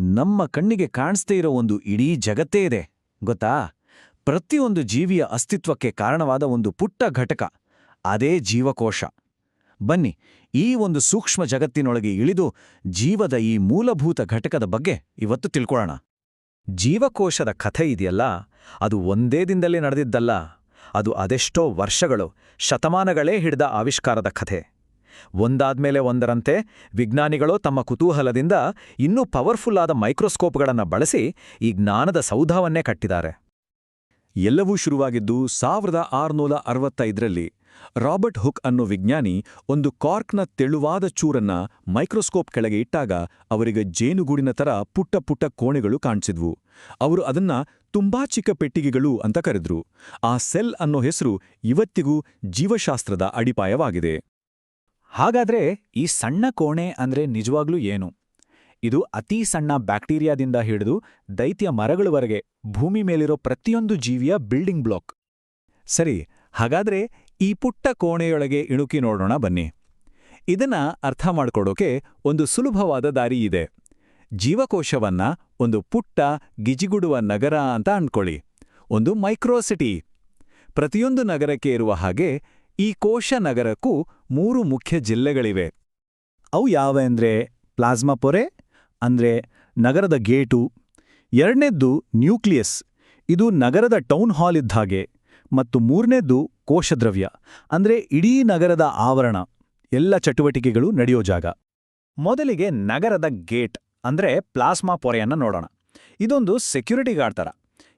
ನಮ್ಮ ಕಣ್ಣಿಗೆ ಕಾಣಿಸ್ದೇ ಇರೋ ಒಂದು ಇಡೀ ಜಗತ್ತೇ ಇದೆ, ಗೊತ್ತಾ? ಪ್ರತಿಯೊಂದು ಜೀವಿಯ ಅಸ್ತಿತ್ವಕ್ಕೆ ಕಾರಣವಾದ ಒಂದು ಪುಟ್ಟ ಘಟಕ, ಅದೇ ಜೀವಕೋಶ. ಬನ್ನಿ, ಈ ಒಂದು ಸೂಕ್ಷ್ಮ ಜಗತ್ತಿನೊಳಗೆ ಇಳಿದು ಜೀವದ ಈ ಮೂಲಭೂತ ಘಟಕದ ಬಗ್ಗೆ ಇವತ್ತು ತಿಳ್ಕೊಳ್ಳೋಣ. ಜೀವಕೋಶದ ಕಥೆ ಇದೆಯಲ್ಲ? ಅದು ಒಂದೇ ದಿನದಲ್ಲಿ ನಡೆದಿದ್ದಲ್ಲ. ಅದು ಅದೆಷ್ಟೋ ವರ್ಷಗಳು, ಶತಮಾನಗಳೇ ಹಿಡಿದ ಆವಿಷ್ಕಾರದ ಕಥೆ. ಒಂದಾದ್ಮೇಲೆ ಒಂದರಂತೆ ವಿಜ್ಞಾನಿಗಳು ತಮ್ಮ ಕುತೂಹಲದಿಂದ ಇನ್ನೂ ಪವರ್ಫುಲ್ ಆದ ಮೈಕ್ರೋಸ್ಕೋಪ್ಗಳನ್ನು ಬಳಸಿ ಈ ಜ್ಞಾನದ ಸೌಧವನ್ನೇ ಕಟ್ಟಿದ್ದಾರೆ. ಎಲ್ಲವೂ ಶುರುವಾಗಿದ್ದು ಸಾವಿರದ ಆರುನೂರ ಅರವತ್ತೈದರಲ್ಲಿ ರಾಬರ್ಟ್ ಹುಕ್ ಅನ್ನೋ ವಿಜ್ಞಾನಿ ಒಂದು ಕಾರ್ಕ್ನ ತೆಳುವಾದ ಚೂರನ್ನ ಮೈಕ್ರೋಸ್ಕೋಪ್ ಕೆಳಗೆ ಇಟ್ಟಾಗ ಅವರಿಗೆ ಜೇನುಗೂಡಿನ ತರ ಪುಟ್ಟ ಪುಟ್ಟ ಕೋಣೆಗಳು ಕಾಣಿಸಿದ್ವು. ಅವರು ಅದನ್ನ ತುಂಬಾ ಚಿಕ್ಕ ಪೆಟ್ಟಿಗೆಗಳು ಅಂತ ಕರೆದ್ರು. ಆ ಸೆಲ್ ಅನ್ನೋ ಹೆಸರು ಇವತ್ತಿಗೂ ಜೀವಶಾಸ್ತ್ರದ ಅಡಿಪಾಯವಾಗಿದೆ. ಹಾಗಾದ್ರೆ ಈ ಸಣ್ಣ ಕೋಣೆ ಅಂದ್ರೆ ನಿಜವಾಗ್ಲೂ ಏನು? ಇದು ಅತೀ ಸಣ್ಣ ಬ್ಯಾಕ್ಟೀರಿಯಾದಿಂದ ಹಿಡಿದು ದೈತ್ಯ ಮರಗಳವರೆಗೆ ಭೂಮಿ ಮೇಲಿರೋ ಪ್ರತಿಯೊಂದು ಜೀವಿಯ ಬಿಲ್ಡಿಂಗ್ ಬ್ಲಾಕ್. ಸರಿ, ಹಾಗಾದ್ರೆ ಈ ಪುಟ್ಟ ಕೋಣೆಯೊಳಗೆ ಇಣುಕಿ ನೋಡೋಣ ಬನ್ನಿ. ಇದನ್ನ ಅರ್ಥ ಮಾಡ್ಕೊಡೋಕೆ ಒಂದು ಸುಲಭವಾದ ದಾರಿ ಇದೆ. ಜೀವಕೋಶವನ್ನ ಒಂದು ಪುಟ್ಟ ಗಿಜಿಗುಡುವ ನಗರ ಅಂತ ಅಂದ್ಕೊಳ್ಳಿ ಒಂದು ಮೈಕ್ರೋಸಿಟಿ ಪ್ರತಿಯೊಂದು ನಗರಕ್ಕೆ ಇರುವ ಹಾಗೆ ಈ ಕೋಶ ನಗರಕ್ಕೂ ಮೂರು ಮುಖ್ಯ ಜಿಲ್ಲೆಗಳಿವೆ. ಅವು ಯಾವೆಂದ್ರೆ ಪ್ಲಾಸ್ಮಾ ಪೊರೆ, ಅಂದ್ರೆ ನಗರದ ಗೇಟು. ಎರಡನೇದ್ದು ನ್ಯೂಕ್ಲಿಯಸ್. ಇದು ನಗರದ ಟೌನ್ ಹಾಲ್ ಇದ್ದ ಹಾಗೆ. ಮತ್ತು ಮೂರನೇದ್ದು ಕೋಶದ್ರವ್ಯ. ಅಂದ್ರೆ ಇಡೀ ನಗರದ ಆವರಣ. ಎಲ್ಲ ಚಟುವಟಿಕೆಗಳು ನಡೆಯೋ ಜಾಗ. ಮೊದಲಿಗೆ ನಗರದ ಗೇಟ್, ಅಂದ್ರೆ ಪ್ಲಾಸ್ಮಾ ಪೊರೆಯನ್ನು ನೋಡೋಣ. ಇದೊಂದು ಸೆಕ್ಯೂರಿಟಿ ಗಾರ್ಡ್ ಥರ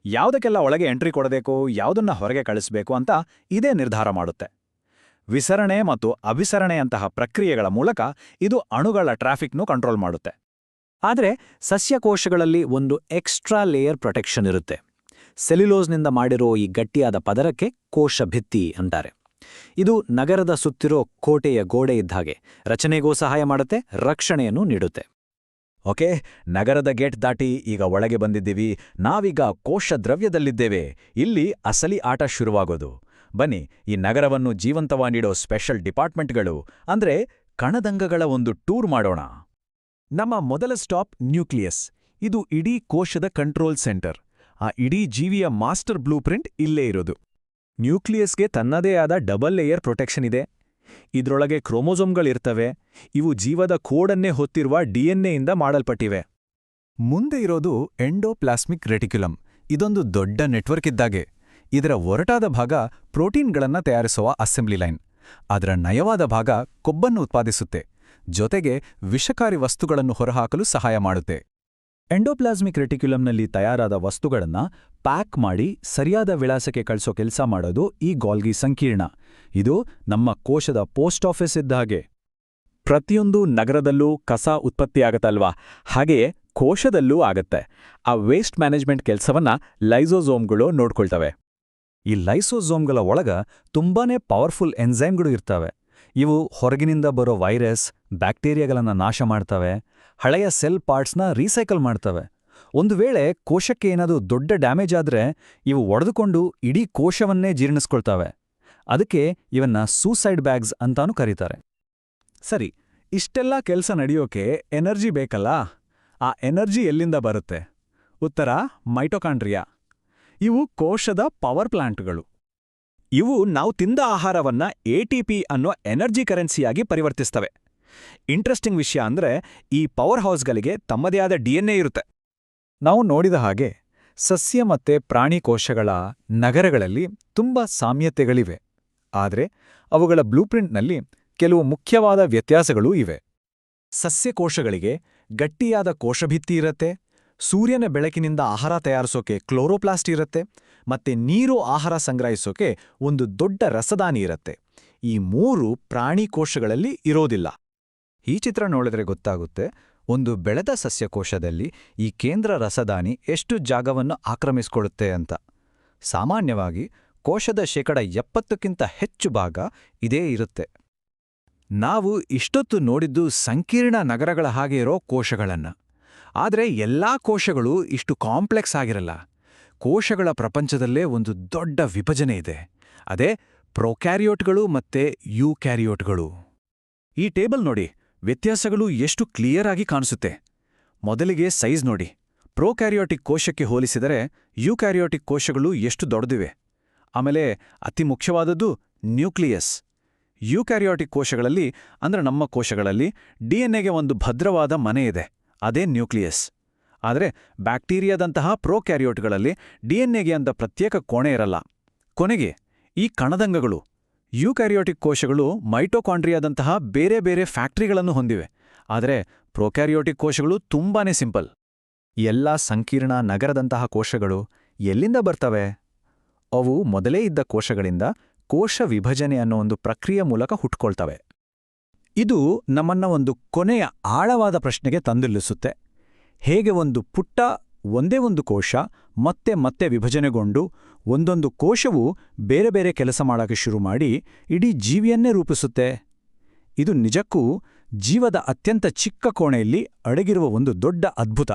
ಯಾವುದಕ್ಕೆಲ್ಲ ಒಳಗೆ ಎಂಟ್ರಿ ಕೊಡಬೇಕು, ಯಾವುದನ್ನ ಹೊರಗೆ ಕಳಿಸ್ಬೇಕು ಅಂತ ಇದೇ ನಿರ್ಧಾರ ಮಾಡುತ್ತೆ. ವಿಸರಣೆ ಮತ್ತು ಅಭಿಸರಣೆಯಂತಹ ಪ್ರಕ್ರಿಯೆಗಳ ಮೂಲಕ ಇದು ಅಣುಗಳ ಟ್ರಾಫಿಕ್ನು ಕಂಟ್ರೋಲ್ ಮಾಡುತ್ತೆ. ಆದರೆ ಸಸ್ಯಕೋಶಗಳಲ್ಲಿ ಒಂದು ಎಕ್ಸ್ಟ್ರಾ ಲೇಯರ್ ಪ್ರೊಟೆಕ್ಷನ್ ಇರುತ್ತೆ. ಸೆಲ್ಯುಲೋಸ್ನಿಂದ ಮಾಡಿರೋ ಈ ಗಟ್ಟಿಯಾದ ಪದರಕ್ಕೆ ಕೋಶ ಭಿತ್ತಿ ಅಂತಾರೆ. ಇದು ನಗರದ ಸುತ್ತಿರೋ ಕೋಟೆಯ ಗೋಡೆ ಇದ್ದಾಗೆ ರಚನೆಗೂ ಸಹಾಯ ಮಾಡುತ್ತೆ, ರಕ್ಷಣೆಯನ್ನು ನೀಡುತ್ತೆ. ಓಕೆ, ನಗರದ ಗೇಟ್ ದಾಟಿ ಈಗ ಒಳಗೆ ಬಂದಿದ್ದೀವಿ. ನಾವೀಗ ಕೋಶ ದ್ರವ್ಯದಲ್ಲಿದ್ದೇವೆ. ಇಲ್ಲಿ ಅಸಲಿ ಆಟ ಶುರುವಾಗೋದು. ಬನ್ನಿ, ಈ ನಗರವನ್ನು ಜೀವಂತವಾಗಿಡೋ ಸ್ಪೆಷಲ್ ಡಿಪಾರ್ಟ್ಮೆಂಟ್ಗಳು, ಅಂದ್ರೆ ಕಣದಂಗಗಳ ಒಂದು ಟೂರ್ ಮಾಡೋಣ. ನಮ್ಮ ಮೊದಲ ಸ್ಟಾಪ್ ನ್ಯೂಕ್ಲಿಯಸ್, ಇದು ಇಡೀ ಕೋಶದ ಕಂಟ್ರೋಲ್ ಸೆಂಟರ್, ಆ ಇಡೀ ಜೀವಿಯ ಮಾಸ್ಟರ್ ಬ್ಲೂ ಪ್ರಿಂಟ್ ಇಲ್ಲೇ ಇರೋದು. ನ್ಯೂಕ್ಲಿಯಸ್ಗೆ ತನ್ನದೇ ಆದ ಡಬಲ್ ಲೇಯರ್ ಪ್ರೊಟೆಕ್ಷನ್ ಇದೆ. ಇದ್ರೊಳಗೆ ಕ್ರೋಮೋಸೋಮ್ಗಳಿರ್ತವೆ ಇವು ಜೀವದ ಕೋಡನ್ನೇ ಹೊತ್ತಿರುವ ಡಿಎನ್ಎಯಿಂದ ಮಾಡಲ್ಪಟ್ಟಿವೆ. ಮುಂದೆ ಇರೋದು ಎಂಡೋಪ್ಲಾಸ್ಮಿಕ್ ರೆಟಿಕ್ಯುಲಮ್, ಇದೊಂದು ದೊಡ್ಡ ನೆಟ್ವರ್ಕ್ ಇದ್ದಾಗೆ. ಇದರ ಒರಟಾದ ಭಾಗ ಪ್ರೋಟೀನ್ಗಳನ್ನು ತಯಾರಿಸುವ ಅಸೆಂಬ್ಲಿ ಲೈನ್. ಅದರ ನಯವಾದ ಭಾಗ ಕೊಬ್ಬನ್ನು ಉತ್ಪಾದಿಸುತ್ತೆ. ಜೊತೆಗೆ ವಿಷಕಾರಿ ವಸ್ತುಗಳನ್ನು ಹೊರಹಾಕಲು ಸಹಾಯ ಮಾಡುತ್ತೆ. ಎಂಡೋಪ್ಲಾಸ್ಮಿಕ್ ರೆಟಿಕ್ಯುಲಮ್ನಲ್ಲಿ ತಯಾರಾದ ವಸ್ತುಗಳನ್ನು ಪ್ಯಾಕ್ ಮಾಡಿ ಸರಿಯಾದ ವಿಳಾಸಕ್ಕೆ ಕಳಿಸೋ ಕೆಲಸ ಮಾಡೋದು ಈ ಗಾಲ್ಗಿ ಸಂಕೀರ್ಣ. ಇದು ನಮ್ಮ ಕೋಶದ ಪೋಸ್ಟ್ ಆಫೀಸ್ ಇದ್ದ ಹಾಗೆ. ಪ್ರತಿಯೊಂದು ನಗರದಲ್ಲೂ ಕಸ ಉತ್ಪತ್ತಿಯಾಗತ್ತಲ್ವಾ? ಹಾಗೆಯೇ ಕೋಶದಲ್ಲೂ ಆಗತ್ತೆ. ಆ ವೇಸ್ಟ್ ಮ್ಯಾನೇಜ್ಮೆಂಟ್ ಕೆಲಸವನ್ನ ಲೈಸೋಝೋಮ್ಗಳು ನೋಡ್ಕೊಳ್ತವೆ. ಈ ಲೈಸೋಝೋಮ್ಗಳ ಒಳಗ ತುಂಬಾನೇ ಪವರ್ಫುಲ್ ಎನ್ಝೈಮ್ಗಳು ಇರ್ತವೆ. ಇವು ಹೊರಗಿನಿಂದ ಬರೋ ವೈರಸ್ ಬ್ಯಾಕ್ಟೀರಿಯಾಗಳನ್ನ ನಾಶ ಮಾಡ್ತವೆ. ಹಳೆಯ ಸೆಲ್ ಪಾರ್ಟ್ಸ್ನ ರೀಸೈಕಲ್ ಮಾಡ್ತವೆ. ಒಂದು ವೇಳೆ ಕೋಶಕ್ಕೆ ಏನಾದರೂ ದೊಡ್ಡ ಡ್ಯಾಮೇಜ್ ಆದ್ರೆ ಇವು ಒಡೆದುಕೊಂಡು ಇಡೀ ಕೋಶವನ್ನೇ ಜೀರ್ಣಿಸ್ಕೊಳ್ತವೆ. ಅದಕ್ಕೆ ಇವನ್ನ ಸೂಸೈಡ್ ಬ್ಯಾಗ್ಸ್ ಅಂತಾನೂ ಕರೀತಾರೆ. ಸರಿ, ಇಷ್ಟೆಲ್ಲ ಕೆಲಸ ನಡೆಯೋಕೆ ಎನರ್ಜಿ ಬೇಕಲ್ಲ? ಆ ಎನರ್ಜಿ ಎಲ್ಲಿಂದ ಬರುತ್ತೆ? ಉತ್ತರ ಮೈಟೊಕಾಂಡ್ರಿಯಾ ಇವು ಕೋಶದ ಪವರ್ ಪ್ಲಾಂಟ್ಗಳು. ಇವು ನಾವು ತಿಂದ ಆಹಾರವನ್ನ ಎಟಿಪಿ ಅನ್ನೋ ಎನರ್ಜಿ ಕರೆನ್ಸಿಯಾಗಿ ಪರಿವರ್ತಿಸ್ತವೆ. ಇಂಟ್ರೆಸ್ಟಿಂಗ್ ವಿಷಯ ಅಂದ್ರೆ ಈ ಪವರ್ ಹೌಸ್ಗಳಿಗೆ ತಮ್ಮದೇ ಆದ ಡಿಎನ್ಎ ಇರುತ್ತೆ. ನಾವು ನೋಡಿದ ಹಾಗೆ ಸಸ್ಯ ಮತ್ತೆ ಪ್ರಾಣಿ ಕೋಶಗಳ ನಗರಗಳಲ್ಲಿ ತುಂಬ ಸಾಮ್ಯತೆಗಳಿವೆ. ಆದರೆ ಅವುಗಳ ಬ್ಲೂಪ್ರಿಂಟ್ನಲ್ಲಿ ಕೆಲವು ಮುಖ್ಯವಾದ ವ್ಯತ್ಯಾಸಗಳೂ ಇವೆ. ಸಸ್ಯಕೋಶಗಳಿಗೆ ಗಟ್ಟಿಯಾದ ಕೋಶಭಿತ್ತಿ ಇರತ್ತೆ. ಸೂರ್ಯನ ಬೆಳಕಿನಿಂದ ಆಹಾರ ತಯಾರಿಸೋಕೆ ಕ್ಲೋರೋಪ್ಲಾಸ್ಟ್ ಇರುತ್ತೆ, ಮತ್ತೆ ನೀರು ಆಹಾರ ಸಂಗ್ರಹಿಸೋಕೆ ಒಂದು ದೊಡ್ಡ ರಸದಾನಿ ಇರುತ್ತೆ. ಈ ಮೂರು ಪ್ರಾಣಿ ಕೋಶಗಳಲ್ಲಿ ಇರೋದಿಲ್ಲ. ಈ ಚಿತ್ರ ನೋಡಿದ್ರೆ ಗೊತ್ತಾಗುತ್ತೆ, ಒಂದು ಬೆಳೆದ ಸಸ್ಯಕೋಶದಲ್ಲಿ ಈ ಕೇಂದ್ರ ರಸದಾನಿ ಎಷ್ಟು ಜಾಗವನ್ನು ಆಕ್ರಮಿಸಿಕೊಳ್ಳುತ್ತೆ ಅಂತ. ಸಾಮಾನ್ಯವಾಗಿ ಕೋಶದ ಶೇಕಡ ಎಪ್ಪತ್ತಕ್ಕಿಂತ ಹೆಚ್ಚು ಭಾಗ ಇದೇ ಇರುತ್ತೆ. ನಾವು ಇಷ್ಟೊತ್ತು ನೋಡಿದ್ದು ಸಂಕೀರ್ಣ ನಗರಗಳ ಹಾಗೆ ಇರೋ ಕೋಶಗಳನ್ನ. ಆದರೆ ಎಲ್ಲಾ ಕೋಶಗಳು ಇಷ್ಟು ಕಾಂಪ್ಲೆಕ್ಸ್ ಆಗಿರಲ್ಲ. ಕೋಶಗಳ ಪ್ರಪಂಚದಲ್ಲೇ ಒಂದು ದೊಡ್ಡ ವಿಭಜನೆ ಇದೆ. ಅದೇ ಪ್ರೊಕ್ಯಾರಿಯೋಟ್ಗಳು ಮತ್ತೆ ಯುಕ್ಯಾರಿಯೋಟ್ಗಳು. ಈ ಟೇಬಲ್ ನೋಡಿ, ವ್ಯತ್ಯಾಸಗಳು ಎಷ್ಟು ಕ್ಲಿಯರ್ ಆಗಿ ಕಾಣಿಸುತ್ತೆ. ಮೊದಲಿಗೆ ಸೈಜ್ ನೋಡಿ. ಪ್ರೊಕ್ಯಾರಿಯೋಟಿಕ್ ಕೋಶಕ್ಕೆ ಹೋಲಿಸಿದರೆ ಯುಕ್ಯಾರಿಯೋಟಿಕ್ ಕೋಶಗಳು ಎಷ್ಟು ದೊಡ್ಡದಿವೆ. ಆಮೇಲೆ ಅತಿ ಮುಖ್ಯವಾದದ್ದು ನ್ಯೂಕ್ಲಿಯಸ್. ಯುಕ್ಯಾರಿಯೋಟಿಕ್ ಕೋಶಗಳಲ್ಲಿ, ಅಂದ್ರೆ ನಮ್ಮ ಕೋಶಗಳಲ್ಲಿ ಡಿಎನ್ಎಗೆ ಒಂದು ಭದ್ರವಾದ ಮನೆ ಇದೆ. ಅದೇ ನ್ಯೂಕ್ಲಿಯಸ್. ಆದರೆ ಬ್ಯಾಕ್ಟೀರಿಯಾದಂತಹ ಪ್ರೋಕ್ಯಾರಿಯೋಟ್ಗಳಲ್ಲಿ ಡಿಎನ್ಎಗೆ ಅಂತ ಪ್ರತ್ಯೇಕ ಕೋಣೆ ಇರಲ್ಲ. ಕೊನೆಗೆ ಈ ಕಣದಂಗಗಳು, ಯುಕ್ಯಾರಿಯೋಟಿಕ್ ಕೋಶಗಳು ಮೈಟೋಕಾಂಡ್ರಿಯಾದಂತಹ ಬೇರೆ ಬೇರೆ ಫ್ಯಾಕ್ಟರಿಗಳನ್ನು ಹೊಂದಿವೆ. ಆದರೆ ಪ್ರೋಕ್ಯಾರಿಯೋಟಿಕ್ ಕೋಶಗಳು ತುಂಬಾನೇ ಸಿಂಪಲ್. ಎಲ್ಲ ಸಂಕೀರ್ಣ ನಗರದಂತಹ ಕೋಶಗಳು ಎಲ್ಲಿಂದ ಬರ್ತವೆ? ಅವು ಮೊದಲೇ ಇದ್ದ ಕೋಶಗಳಿಂದ ಕೋಶ ವಿಭಜನೆ ಅನ್ನೋ ಒಂದು ಪ್ರಕ್ರಿಯೆ ಮೂಲಕ ಹುಟ್ಕೊಳ್ತವೆ. ಇದು ನಮ್ಮನ್ನ ಒಂದು ಕೊನೆಯ ಆಳವಾದ ಪ್ರಶ್ನೆಗೆ ತಂದಿಲ್ಲಿಸುತ್ತೆ ಹೇಗೆ ಒಂದು ಪುಟ್ಟ, ಒಂದೇ ಒಂದು ಕೋಶ, ಮತ್ತೆ ಮತ್ತೆ ವಿಭಜನೆಗೊಂಡು ಒಂದೊಂದು ಕೋಶವು ಬೇರೆ ಬೇರೆ ಕೆಲಸ ಮಾಡಕ್ಕೆ ಶುರು ಮಾಡಿ ಇಡೀ ಜೀವಿಯನ್ನೇ ರೂಪಿಸುತ್ತೆ. ಇದು ನಿಜಕ್ಕೂ ಜೀವದ ಅತ್ಯಂತ ಚಿಕ್ಕ ಕೋಣೆಯಲ್ಲಿ ಅಡಗಿರುವ ಒಂದು ದೊಡ್ಡ ಅದ್ಭುತ.